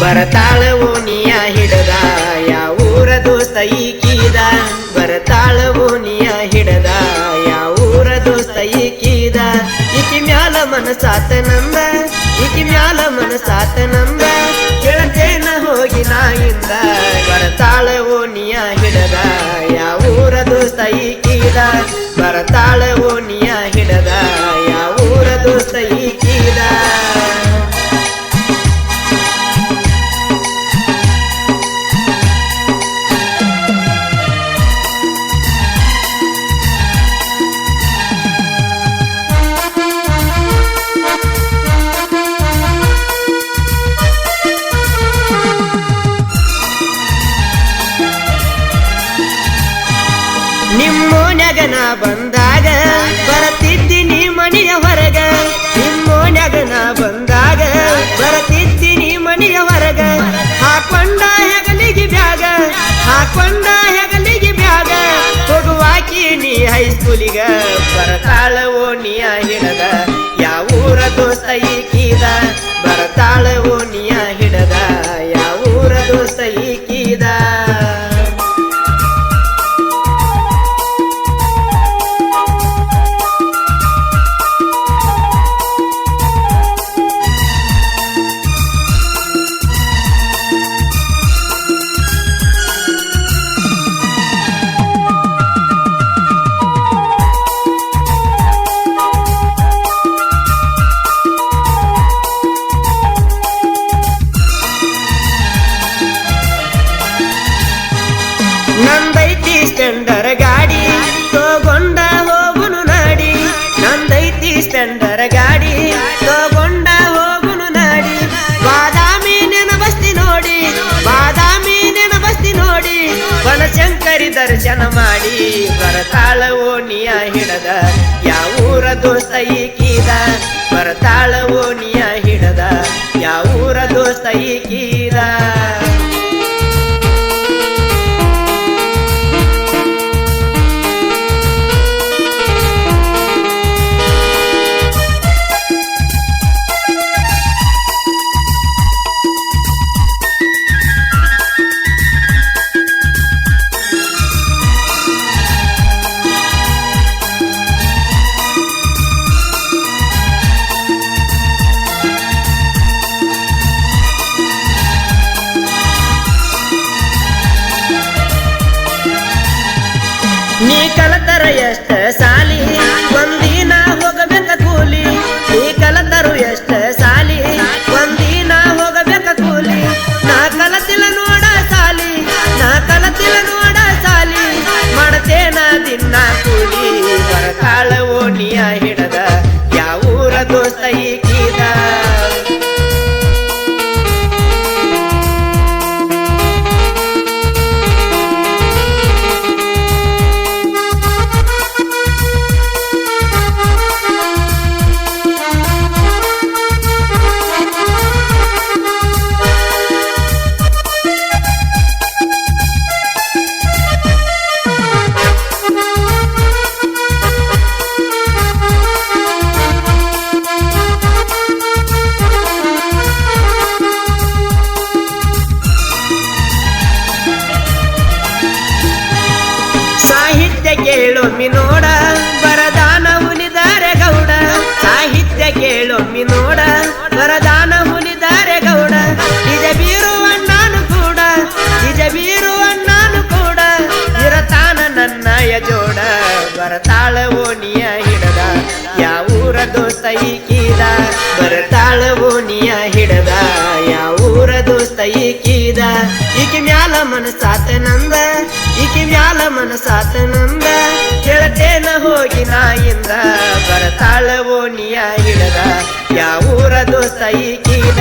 ಬರತಾಳ ಓನಿಯ ಹಿಡದ ಯಾವೂರ ದೋಸ್ತ ಈಕೀದ ಬರತಾಳ ಓನಿಯ ಹಿಡದ ಯಾವೂರ ದೋಸ್ತ ಈಕೀದ ಈಕಿ ಮ್ಯಾಲ ಮನಸಾತ ನಂದ, ಈಕಿ ಮ್ಯಾಲ ಮನಸಾತ ನಂದ. ಕೇಳತೇನ ಹೋಗಿ ನಾಯಿಂದ ಬರತಾಳ ಓನಿಯ ಹಿಡದ ಯಾವೂರ ದೋಸ್ತ ಈಕೀದ ಬರತಾಳ ಓನಿಯ ಹಿಡದ. ಬಂದಾಗ ಬರತಿದ್ದೀನಿ ಮನೆಯ ಹೊರಗ. ನಾ ಬಂದಾಗ ಬರತಿದ್ದೀನಿ ಮನೆಯ ಹೊರಗ. ಹಾಕೊಂಡ ಹೆಗಲಿಗೆ ಬ್ಯಾಗ ಹಾಕೊಂಡ ದರ್ಶನ ಮಾಡಿ ಬರತಾಳ ಓಣಿಯ ಹಿಡದ? ಯಾವೂರ ದೋಸ್ತ ಈಕೀದ? ಬರತಾಳ ಓನಿಯ ದೋಸ್ತ ಈಕೀದ ಕೇಳೊಮ್ಮಿ ನೋಡ ವರದಾನ ಹುಲಿದಾರೆ ಗೌಡ. ಸಾಹಿತ್ಯ ಕೇಳೊಮ್ಮಿ ನೋಡ ವರದಾನ ಹುಲಿದಾರೆ ಗೌಡ. ನಿಜ ಬೀರುವಣ್ಣಾನು ಕೂಡ, ನಿಜ ಬೀರುವಣ್ಣಾನು ಕೂಡ. ಇರತಾನ ನನ್ನಯ ಜೋಡ ಬರತಾಳ ಓಣಿಯ ಹಿಡದ. ಯಾವೂರ ದೋಸ್ತ ಈಕೀದ ಬರತಾಳ ಓಣಿಯ ಹಿಡದ. ಯಾವೂರ ದೋಸ್ತ ಈಕೀದ ಈಕೆ ಮ್ಯಾಲ ಮನಸ್ಸ ಮ್ಯಾಲ ಮನಸಾತ ನಂದ. ಕೆಳತೇನ ಹೋಗಿ ನಾಯಿಂದ ಬರತಾಳ ಓಣಿಯ ಹಿಡದ. ಯಾವೂರ ದೋಸ್ತ ಈಕೀದ